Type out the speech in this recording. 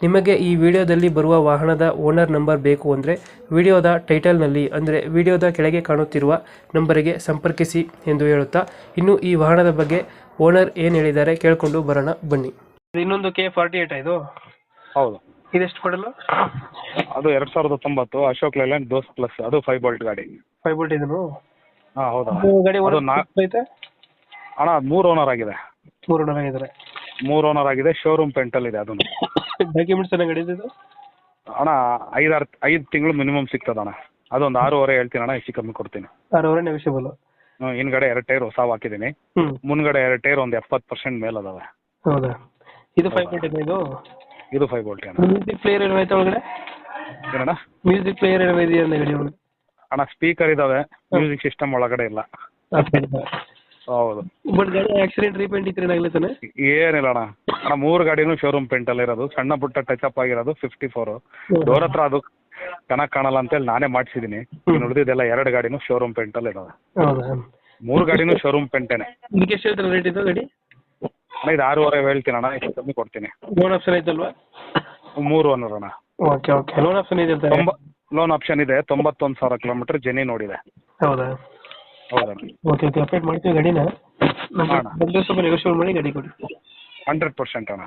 ನಿಮಗೆ ಈ ವಿಡಿಯೋದಲ್ಲಿ ಬರುವ ವಾಹನದ ಓನರ್ ನಂಬರ್ ಬೇಕು ಅಂದರೆ ವಿಡಿಯೋದ ಟೈಟಲ್ನಲ್ಲಿ ಅಂದರೆ ವಿಡಿಯೋದ ಕೆಳಗೆ ಕಾಣುತ್ತಿರುವ ನಂಬರಿಗೆ ಸಂಪರ್ಕಿಸಿ ಎಂದು ಹೇಳುತ್ತಾ ಇನ್ನು ಈ ವಾಹನದ ಬಗ್ಗೆ ಓನರ್ ಏನು ಹೇಳಿದ್ದಾರೆ ಕೇಳಿಕೊಂಡು ಬರೋಣ ಬನ್ನಿ. ಇನ್ನೊಂದು ಕೆ ಫಾರ್ಟಿ ಏಟ್ ಇದು? ಹೌದು. ಇದೆಷ್ಟು ಕೊಡಲು ಅದು ಎರಡು ಸಾವಿರದ ತೊಂಬತ್ತು ಅಶೋಕ್ ಲೇಲ್ಯಾಂಡ್ ದೋಸ್ ಪ್ಲಸ್ ಅದು ಫೈವ್ ಬೋಲ್ಟ್ ಗಾಡಿ. ಫೈವ್ ಬೋಲ್ಟ್ ಇದನ್ನು? ಹಾಂ ಹೌದಾ. ಗಾಡಿ ಅದು ನಾ ಐತೆ? ಅಣ್ಣ ಅದು ಮೂರು ಓನರ್ ಆಗಿದೆ. ಮೂರು ಓನರ್ ಇದ್ದಾರೆ ಮೂರು ಓನರ್ ಆಗಿದೆ ಶೋರೂಮ್ ಪೆಂಟಲ್ ಇದೆ ಅದನ್ನು ಡಾಕ್ಯುಮೆಂಟ್ಸ್ ಎಲ್ಲ ಗಾಡಿ ಇದು ಅಣ್ಣ ಐದಾರು ಐದು ತಿಂಗಳು ಮಿನಿಮಮ್ ಸಿಗ್ತದೆ ಅಣ್ಣ. ಅದೊಂದು ಆರೂವರೆ ಹೇಳ್ತೀನಿ ಅಣ್ಣ ಹೆಚ್ಚು ಕಮ್ಮಿ ಕೊಡ್ತೀನಿ. ಆರೂವರೆ ನೆಗೋಷಿಯಬಲ್ ಹ್ಮ್, ಹಿಂದ್ಗಡೆ ಎರಡು ಟೈರ್ ಹೊಸ ಹಾಕಿದ್ದೀನಿ ಹ್ಞೂ ಮುಂದ್ಗಡೆ ಎರಡು ಟೈರ್ ಒಂದು ಎಪ್ಪತ್ತು ಪರ್ಸೆಂಟ್ ಮೇಲೆ ಅದಾವೆ ಹೌದಾ? ಇದು ಫೈವ್ ಬೋಲ್ಟ್ ಇದೆ ಇದು? ಇದು ಫೈವ್ ಬೋಲ್ಟ್ ಅಣ್ಣ. ಮ್ಯೂಸಿಕ್ ಪ್ಲೇಯರ್ ಏನೋ ಐತೆ ಒಳಗಡೆ? ಏನಣ್ಣ? ಮ್ಯೂಸಿಕ್ ಪ್ಲೇಯರ್ ಏನೋ ಇದೆಯಾ ಗಾಡಿ ಒಳಗಡೆ? ಅಣ್ಣ ಸ್ಪೀಕರ್ ಇದಾವೆ. ಮ್ಯೂಸಿಕ್ ಸಿಸ್ಟಮ್ ಒಳಗಡೆ ಇಲ್ಲ. ಹೌದು. ಬಟ್ ಗಾಡಿ ಆಕ್ಸಿಡೆಂಟ್ ರೀಪೇಂಟ್ ಇತ್ತು ಏನಾಗಲಿ ತಾನೆ? ಏನಿಲ್ಲ ಅಣ್ಣ. ಅಣ್ಣ ಮೂರು ಗಾಡಿನೂ ಶೋರೂಮ್ ಪೆಂಟಲ್ಲಿ ಇರೋದು. ಸಣ್ಣ ಪುಟ್ಟ ಟಚ್ ಅಪ್ ಆಗಿರೋದು ಫಿಫ್ಟಿ ಫೋರ್ ಡೋರ್ ಹತ್ರ ಅದು ಕನಕ್ ಕಾಣಲ್ಲ ಅಂತ ಹೇಳಿ ನಾನೇ ಮಾಡಿಸಿದ್ದೀನಿ ಇನ್ನು ಉಳಿದಿದ್ದೆಲ್ಲ ಎರಡು ಗಾಡಿನೂ ಶೋರೂಮ್ ಪೆಂಟಲ್ಲಿ ಅಲ್ಲಿ ಹೌದಾ? ಮೂರು ಗಾಡಿನೂ ಶೋರೂಮ್ ಪೆಂಟೇನೆ ಇದಕ್ಕೆ ಎಷ್ಟು ಹೇಳ್ತಾರೆ ರೇಟ್ ಇದು ಗಾಡಿ? ಅಣ್ಣ ಇದು ಆರೂವರೆ ಹೇಳ್ತೀನಿ ಅಣ್ಣ ಎಷ್ಟು ಕಮ್ಮಿ ಕೊಡ್ತೀನಿ. ಲೋನ್ ಆಪ್ಷನ್ ಐತಲ್ವಾ? ಮೂರು ಅನ್ನೋರು ಅಣ್ಣ. ಓಕೆ ಓಕೆ ಲೋನ್ ಆಪ್ಷನ್ ಇದೆ ತೊಂಬ ಲೋನ್ ಆಪ್ಷನ್ ಇದೆ ತೊಂಬತ್ತೊಂದು ಸಾವಿರ ಕಿಲೋಮೀಟರ್ ಜೆನಿ ನೋಡಿದೆ. ಹೌದಾ? ಹೌದಣ್ಣ ಓಕೆ ಓಕೆ ಅಪ್ಡೇಟ್ ಮಾಡ್ತೀವಿ ಗಾಡಿನ. ನಮ್ಮ ಮಾಡೋಣ. ಬಂದರೆ ಸ್ವಲ್ಪ ನೆಗೋಷಿಯೇಟ್ ಮಾಡಿ ಗಾಡಿ ಕೊಡಿ. ಹಂಡ್ರೆಡ್ ಪರ್ಸೆಂಟ್ ಅಣ್ಣ.